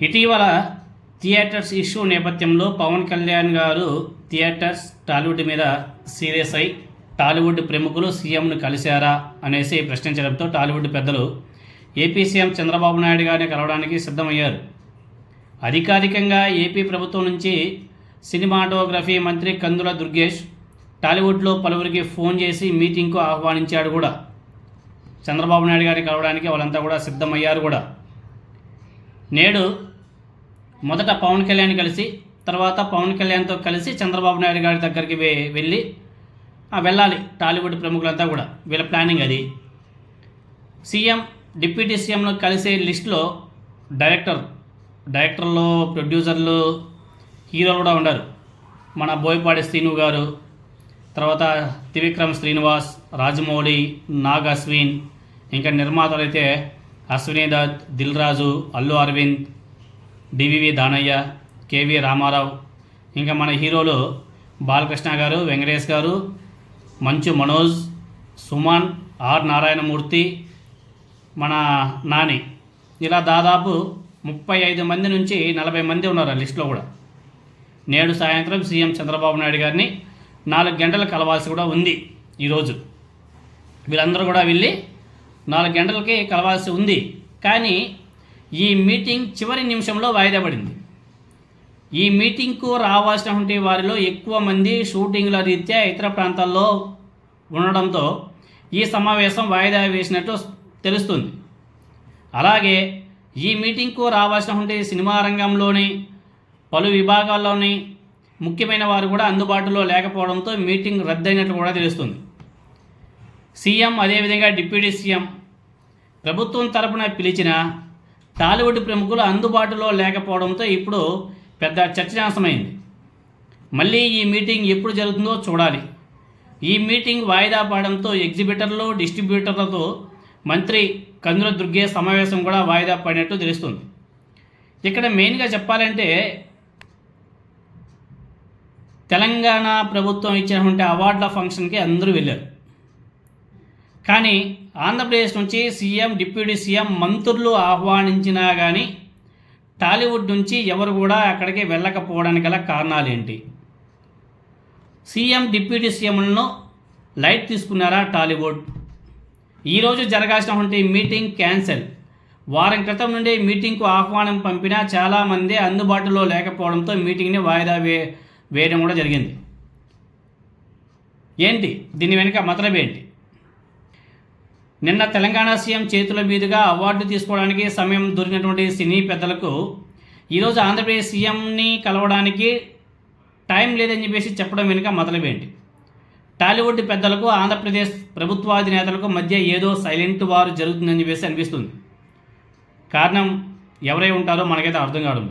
ఇటీవల theatres issue నేపథ్యంలో పవన్ కళ్యాణ్ గారు థియేటర్స్ టాలీవుడ్ మీద సీరియస్ అయి టాలీవుడ్ ప్రముఖులు సీఎంను కలిశారా అనేసి ప్రశ్నించడంతో టాలీవుడ్ పెద్దలు ఏపీ సీఎం చంద్రబాబు నాయుడు గారిని కలవడానికి సిద్ధమయ్యారు. అధికారికంగా ఏపీ ప్రభుత్వం నుంచి సినిమాటోగ్రఫీ మంత్రి కందుల దుర్గేష్ టాలీవుడ్లో పలువురికి ఫోన్ చేసి మీటింగ్కు ఆహ్వానించాడు కూడా. చంద్రబాబు నాయుడు గారిని కలవడానికి వాళ్ళంతా కూడా సిద్ధమయ్యారు కూడా. నేడు మొదట పవన్ కళ్యాణ్ కలిసి తర్వాత పవన్ కళ్యాణ్తో కలిసి చంద్రబాబు నాయుడు గారి దగ్గరికి వెళ్ళి వెళ్ళాలి టాలీవుడ్ ప్రముఖులంతా కూడా వీళ్ళ ప్లానింగ్ అది. సీఎం డిప్యూటీ సీఎంను కలిసే లిస్టులో డైరెక్టర్ డైరెక్టర్లు ప్రొడ్యూసర్లు హీరోలు కూడా ఉన్నారు మన బోయపాడి శ్రీను గారు తర్వాత త్రివిక్రమ్ శ్రీనివాస్ రాజమౌళి నాగ్ అశ్విన్ ఇంకా నిర్మాతలు అయితే అశ్విని దత్ దిల్ రాజు అల్లు అరవింద్ డివివి దానయ్య కేవి రామారావు. ఇంకా మన హీరోలు బాలకృష్ణ గారు వెంకటేష్ గారు మంచు మనోజ్ సుమన్ ఆర్ నారాయణమూర్తి మన నాని. ఇలా దాదాపు ముప్పై ఐదు మంది నుంచి నలభై మంది ఉన్నారు ఆ లిస్టులో కూడా. నేడు సాయంత్రం సీఎం చంద్రబాబు నాయుడు గారిని నాలుగు గంటలు కలవాల్సి కూడా ఉంది ఈరోజు వీళ్ళందరూ కూడా వెళ్ళి నాలుగు గంటలకి కలవాల్సి ఉంది. కానీ ఈ మీటింగ్ చివరి నిమిషంలో వాయిదా పడింది. ఈ మీటింగ్కు రావాల్సినటువంటి వారిలో ఎక్కువ మంది షూటింగ్ల రీత్యా ఇతర ప్రాంతాల్లో ఉండడంతో ఈ సమావేశం వాయిదా వేసినట్టు తెలుస్తుంది. అలాగే ఈ మీటింగ్కు రావాల్సినటువంటి సినిమా రంగంలోని పలు విభాగాల్లోని ముఖ్యమైన వారు కూడా అందుబాటులో లేకపోవడంతో మీటింగ్ రద్దయినట్లు కూడా తెలుస్తుంది. సీఎం అదేవిధంగా డిప్యూటీ సీఎం ప్రభుత్వం తరపున పిలిచిన టాలీవుడ్ ప్రముఖులు అందుబాటులో లేకపోవడంతో ఇప్పుడు పెద్ద చర్చనాశమైంది మళ్ళీ ఈ మీటింగ్ ఎప్పుడు జరుగుతుందో చూడాలి. ఈ మీటింగ్ వాయిదా పడడంతో ఎగ్జిబిటర్లు డిస్ట్రిబ్యూటర్లతో మంత్రి కందుల దుర్గే సమావేశం కూడా వాయిదా పడినట్టు తెలుస్తుంది. ఇక్కడ మెయిన్గా చెప్పాలంటే తెలంగాణ ప్రభుత్వం ఇచ్చినటువంటి అవార్డుల ఫంక్షన్కి అందరూ వెళ్ళారు. కానీ ఆంధ్రప్రదేశ్ నుంచి సీఎం డిప్యూటీ సీఎం మంత్రులు ఆహ్వానించినా కానీ టాలీవుడ్ నుంచి ఎవరు కూడా అక్కడికి వెళ్ళకపోవడానికి గల కారణాలు ఏంటి సీఎం డిప్యూటీ సీఎంలను లైట్ తీసుకున్నారా టాలీవుడ్? ఈరోజు జరగాల్సినటువంటి మీటింగ్ క్యాన్సిల్. వారం క్రితం నుండి మీటింగ్కు ఆహ్వానం పంపినా చాలామంది అందుబాటులో లేకపోవడంతో మీటింగ్ని వాయిదా వే వేయడం కూడా జరిగింది. ఏంటి? దీని వెనుక మతలబ్ ఏంటి నిన్న తెలంగాణ సీఎం చేతుల మీదుగా అవార్డు తీసుకోవడానికి సమయం దొరికినటువంటి సినీ పెద్దలకు ఈరోజు ఆంధ్రప్రదేశ్ సీఎంని కలవడానికి టైం లేదని చెప్పేసి చెప్పడం వెనుక మొదలువేంటి టాలీవుడ్ పెద్దలకు ఆంధ్రప్రదేశ్ ప్రభుత్వాధినేతలకు మధ్య ఏదో సైలెంట్ వారు జరుగుతుందని చెప్పేసి అనిపిస్తుంది. కారణం ఎవరై ఉంటారో మనకైతే అర్థం కావడం